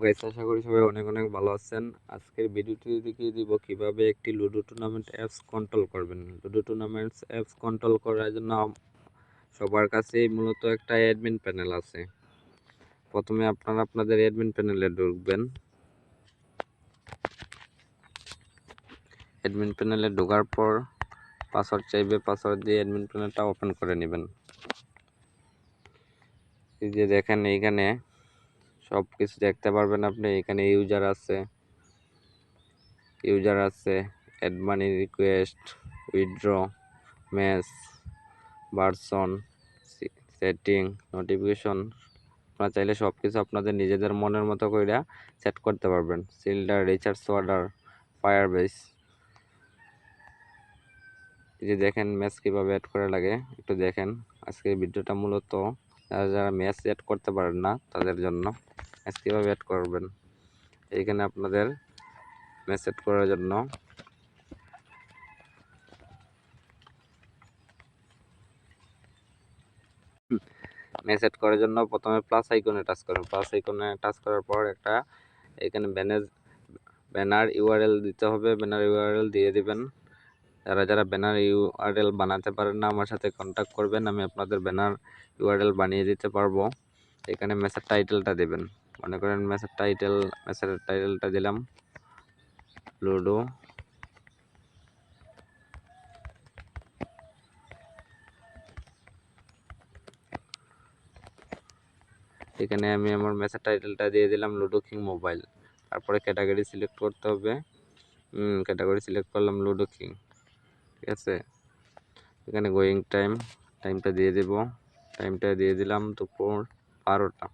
Guys আশা করি সবাই অনেক অনেক ভালো আছেন। আজকের ভিডিওটি দেখিয়ে দিব কীভাবে একটি লুডো টুর্নামেন্ট অ্যাপস কন্ট্রোল করবেন। লুডো টুর্নামেন্টস অ্যাপস কন্ট্রোল করার জন্য সবার কাছেই মূলত একটা অ্যাডমিন প্যানেল আছে। প্রথমে আপনারা আপনাদের অ্যাডমিন প্যানেলে ঢুকবেন। অ্যাডমিন প্যানেলে ঢোকার পর পাসওয়ার্ড চাইবে পাসওয়ার্ড দিয়ে অ্যাডমিন প্যানেলটা ওপেন করে নেবেন। এই যে দেখেন এইখানে সব কিছু দেখতে পারবেন আপনি। এখানে ইউজার আছে। ইউজার আছে। Add money request withdraw match version setting notification আপনারা চাইলে সব কিছু আপনাদের নিজেদের মনের মতো করে সেট করতে পারবেন। Slider recharge order fire base যে দেখেন ম্যাচ কীভাবে অ্যাড করা লাগে, একটু দেখেন। আজকের ভিডিওটা মূলত যারা যারা ম্যাচ অ্যাড করতে পারেন না, তাদের জন্য ম্যাচ কীভাবে অ্যাড করবেন? এইখানে আপনাদের ম্যাচ অ্যাড করার জন্য ম্যাচ অ্যাড করার জন্য প্রথমে প্লাস আইকনে টাচ করুন। প্লাস আইকনে টাচ করার পর একটা এখানে ব্যানার ব্যানার ইউআরএল দিতে হবে। ব্যানার ইউআরএল দিয়ে দিবেন। যারা যারা ব্যানার ইউআরএল বানাতে পারেন না, আমার সাথে কন্ট্যাক্ট করবেন, আমি আপনাদের ব্যানার ইউআরএল বানিয়ে দিতে পারব। এখানে ম্যাচের টাইটেলটা দেবেন। মনে করেন ম্যাচের টাইটেল ম্যাচের টাইটেলটা দিলাম। লুডো এখানে আমি আমার ম্যাচের টাইটেলটা দিয়ে দিলাম লুডো কিং মোবাইল তারপরে ক্যাটাগরি সিলেক্ট করতে হবে। ক্যাটাগরি সিলেক্ট করলাম লুডো কিং ঠিক আছে? এখানে গোয়িং টাইম টাইমটা দিয়ে দেব। টাইমটা দিয়ে দিলাম দুপুর বারোটা।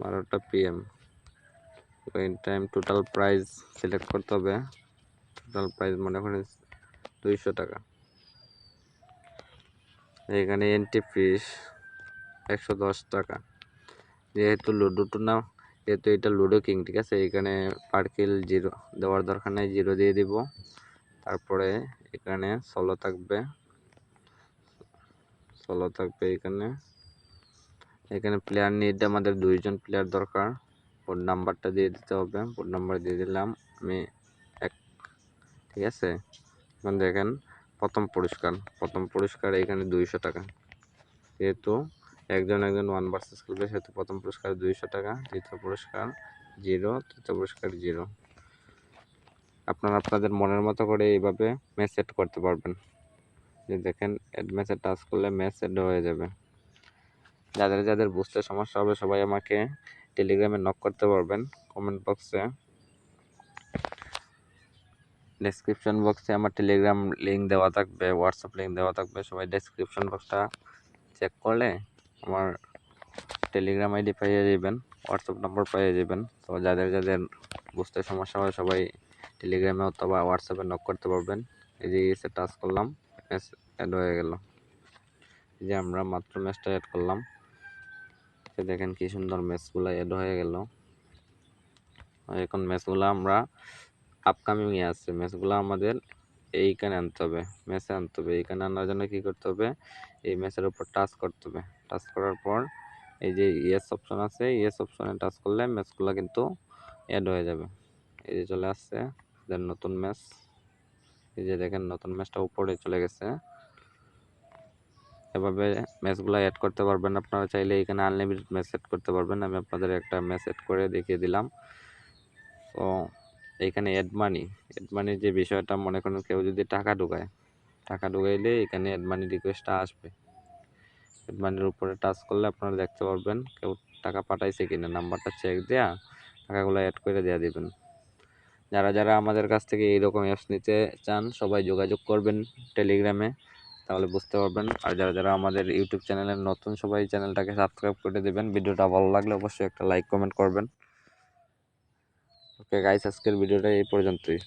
বারোটা PM going time total price select করতে হবে। টোটাল প্রাইস মনে করেন দুইশো টাকা। এখানে এন্ট্রি ফিস একশো দশ টাকা। যেহেতু লুডো টুনা যেহেতু এটা লুডো কিং ঠিক আছে? এখানে পার্কিল জিরো দেওয়ার দরকার নেই জিরো দিয়ে দিব। তারপরে এখানে ষোলো থাকবে। ষোলো থাকবে এখানে। এখানে প্লেয়ার নিড আমাদের দুইজন প্লেয়ার দরকার। বোর্ড নাম্বারটা দিয়ে দিতে হবে। বোর্ড নাম্বার দিয়ে দিলাম আমি এক, ঠিক আছে? এখন দেখেন, প্রথম পুরস্কার। প্রথম পুরস্কার এখানে দুইশো টাকা। যেহেতু একজন একজন ওয়ান ভার্সেস খেলবে, সেহেতু প্রথম পুরস্কার দুইশো টাকা। দ্বিতীয় পুরস্কার জিরো তৃতীয় পুরস্কার জিরো আপনারা আপনাদের মনের মতো করে এইভাবে ম্যাচ সেট করতে পারবেন। যে দেখেন অ্যাড ম্যাচে টাচ করলে ম্যাচ সেট হয়ে যাবে। যাদের যাদের বুঝতে সমস্যা হবে, সবাই আমাকে টেলিগ্রামে নক করতে পারবেন। কমেন্ট বক্সে ডেসক্রিপশন বক্সে আমার টেলিগ্রাম লিঙ্ক দেওয়া থাকবে হোয়াটসঅ্যাপ লিঙ্ক দেওয়া থাকবে। সবাই ডেসক্রিপশন বক্সটা চেক করলে আমার টেলিগ্রাম আইডি পেয়ে যাবেন হোয়াটসঅ্যাপ নম্বর পেয়ে যাবেন। তো যাদের যাদের বুঝতে সমস্যা হয় সবাই টেলিগ্রামে অথবা হোয়াটসঅ্যাপে নক করতে পারবেন। এই যে এসে টাচ করলাম ম্যাচ অ্যাড হয়ে গেল। এই যে আমরা মাত্র ম্যাচটা অ্যাড করলাম। দেখেন কি সুন্দর ম্যাচগুলো অ্যাড হয়ে গেল। এখন ম্যাচগুলো আমরা আপকামিংয়ে আছে। ম্যাচগুলো আমাদের এইখানে আনতে হবে ম্যাচে আনতে হবে। এইখানে আনার জন্য কী করতে হবে? এই ম্যাচের উপর টাচ করতে হবে। টাচ করার পর এই যে ইয়েস অপশন আছে ইয়েস অপশনে টাচ করলে ম্যাচগুলো কিন্তু অ্যাড হয়ে যাবে। এই যে চলে আসছে দেন নতুন ম্যাচ। এই যে দেখেন, নতুন ম্যাচটা উপরে চলে গেছে। এভাবে ম্যাচগুলো অ্যাড করতে পারবেন। আপনারা চাইলে এখানে আনলিমিটেড ম্যাচ সেট করতে পারবেন। আমি আপনাদের একটা ম্যাচ সেট করে দেখিয়ে দিলাম। তো এইখানে অ্যাড মানি অ্যাড যে বিষয়টা, মনে করেন কেউ যদি টাকা ঢুকায়, টাকা ঢুকাইলে এখানে অ্যাড মানি রিকোয়েস্টটা আসবে। অ্যাড মানির উপরে টাচ করলে আপনারা দেখতে পারবেন, কেউ টাকা পাঠাইছে কিনা নাম্বারটা চেক দেয়া টাকাগুলো অ্যাড করে দেওয়া দিবেন। যারা যারা আমাদের কাছ থেকে এইরকম অ্যাপস নিতে চান, সবাই যোগাযোগ করবেন টেলিগ্রামে তাহলে বুঝতে পারবেন। আর যারা যারা আমাদের ইউটিউব চ্যানেলের নতুন, সবাই চ্যানেলটাকে সাবস্ক্রাইব করে দেবেন। ভিডিওটা ভালো লাগলে অবশ্যই একটা লাইক কমেন্ট করবেন। ওকে গাইস আজকের ভিডিওটা এই পর্যন্তই।